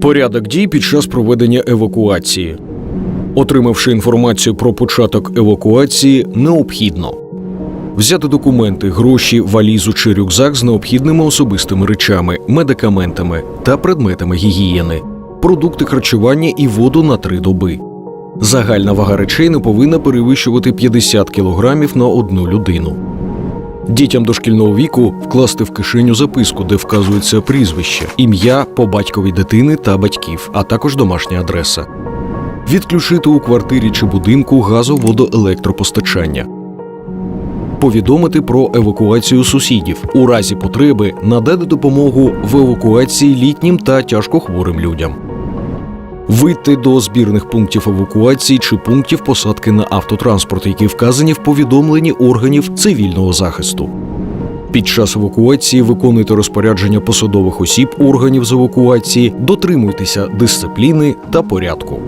Порядок дій під час проведення евакуації. Отримавши інформацію про початок евакуації, необхідно взяти документи, гроші, валізу чи рюкзак з необхідними особистими речами, медикаментами та предметами гігієни, продукти харчування і воду на три доби. Загальна вага речей не повинна перевищувати 50 кг на одну людину. Дітям дошкільного віку вкласти в кишеню записку, де вказується прізвище, ім'я по батькові дитини та батьків, а також домашня адреса. Відключити у квартирі чи будинку газо-водоелектропостачання. Повідомити про евакуацію сусідів. У разі потреби надати допомогу в евакуації літнім та тяжкохворим людям. Вийти до збірних пунктів евакуації чи пунктів посадки на автотранспорт, які вказані в повідомленні органів цивільного захисту. Під час евакуації виконуйте розпорядження посадових осіб органів з евакуації, дотримуйтеся дисципліни та порядку.